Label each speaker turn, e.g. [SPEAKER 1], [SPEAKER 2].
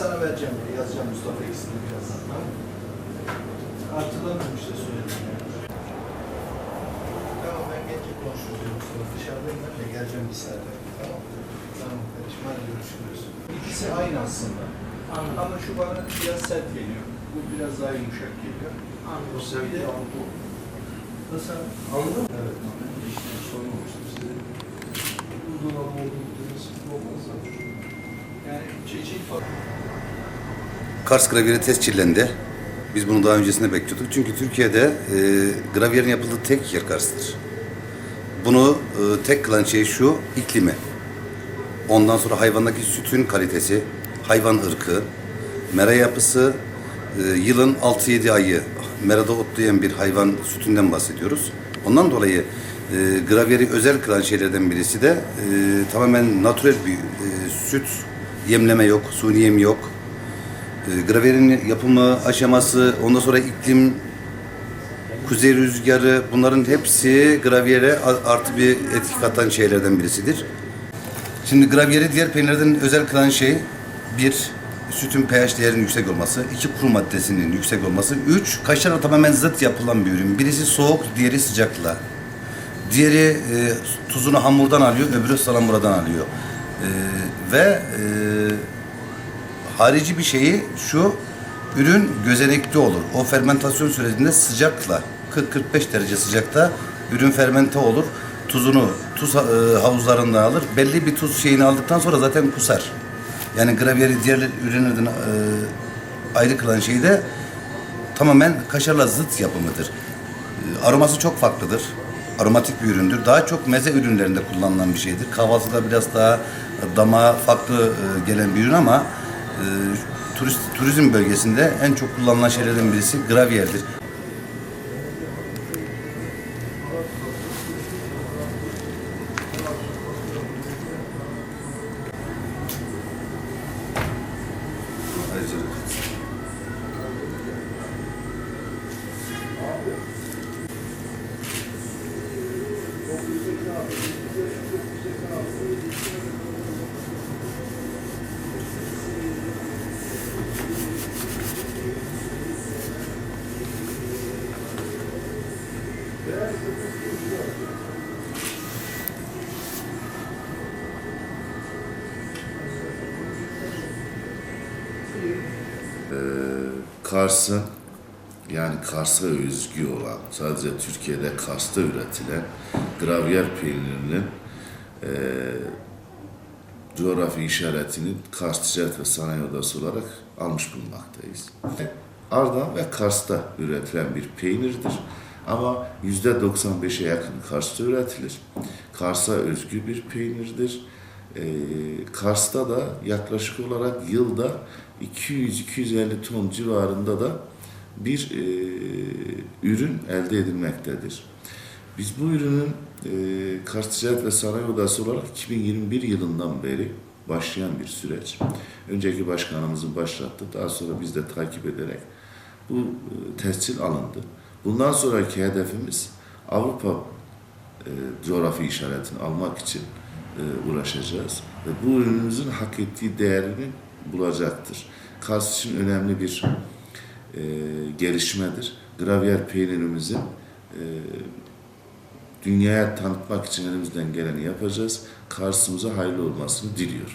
[SPEAKER 1] sana vereceğim, yazacağım Mustafa ikisini birazdan. Hatırlamıyorum işte söyledim ya. Tamam ben gelince konuşuruz ya Mustafa. Dışarıdayım ben de geleceğim bir saate. Tamam? Tamam kardeşim hadi görüşürüz. İkisi aynı aslında.
[SPEAKER 2] Anladım.
[SPEAKER 1] Ama şu bana biraz sert geliyor. Bu biraz daha yumuşak geliyor.
[SPEAKER 2] Anladım.
[SPEAKER 1] Bir de bu. Nasıl?
[SPEAKER 3] Anladın mı?
[SPEAKER 1] Evet.
[SPEAKER 3] İşte olmuştu. İşte buzdolabı olduğu gibi sıkıntı olmaz zaten.
[SPEAKER 4] Kars gravyeri tescillendi. Biz bunu daha öncesinde bekliyorduk. Çünkü Türkiye'de e, gravyerin yapıldığı tek yer Kars'tır. Bunu e, tek kılan şey şu, iklimi. Ondan sonra hayvandaki sütün kalitesi, hayvan ırkı, mera yapısı, e, yılın 6-7 ayı merada otlayan bir hayvan sütünden bahsediyoruz. Ondan dolayı e, gravyeri özel kılan şeylerden birisi de e, tamamen natürel bir e, süt, yemleme yok, suni yem yok. E, graverin yapılma aşaması, ondan sonra iklim, kuzey rüzgarı bunların hepsi gravyere artı bir etki katan şeylerden birisidir. Şimdi gravyeri diğer peynirlerden özel kılan şey bir sütün pH değerinin yüksek olması, iki kuru maddesinin yüksek olması, üç kaşarla tamamen zıt yapılan bir ürün. Birisi soğuk, diğeri sıcakla. Diğeri e, tuzunu hamurdan alıyor, öbürü salamuradan alıyor. E, ve e, harici bir şeyi şu ürün gözenekli olur. O fermentasyon sürecinde sıcakla 40-45 derece sıcakta ürün fermente olur. Tuzunu tuz e, havuzlarından alır. Belli bir tuz şeyini aldıktan sonra zaten kusar. Yani gravyeri diğer ürünlerden e, ayrı kılan şey de tamamen kaşarla zıt yapımıdır. E, Aroması çok farklıdır. Aromatik bir üründür. Daha çok meze ürünlerinde kullanılan bir şeydir. Kahvaltıda biraz daha damağa farklı e, gelen bir ürün ama e, turist, turizm bölgesinde en çok kullanılan şeylerden birisi gravyerdir.
[SPEAKER 5] Kars'ın yani Kars'a özgü olan, sadece Türkiye'de Kars'ta üretilen gravyer peynirinin eee coğrafi işaretini Kars Ticaret ve Sanayi Odası olarak almış bulunmaktayız. Ardahan ve Kars'ta üretilen bir peynirdir. Ama %95'e yakın Kars'ta üretilir. Kars'a özgü bir peynirdir. Ee, Kars'ta da yaklaşık olarak yılda 200-250 ton civarında da bir e, ürün elde edilmektedir. Biz bu ürünün e, Kars Ticaret ve Sanayi Odası olarak 2021 yılından beri başlayan bir süreç. Önceki başkanımızın başlattı. Daha sonra biz de takip ederek bu e, tescil alındı. Bundan sonraki hedefimiz Avrupa e, coğrafi işaretini almak için e, uğraşacağız. Ve bu ürünümüzün hak ettiği değerini bulacaktır. Kars için önemli bir e, gelişmedir. Gravyer peynirimizin e, dünyaya tanıtmak için elimizden geleni yapacağız. Kars'ımıza hayırlı olmasını diliyorum.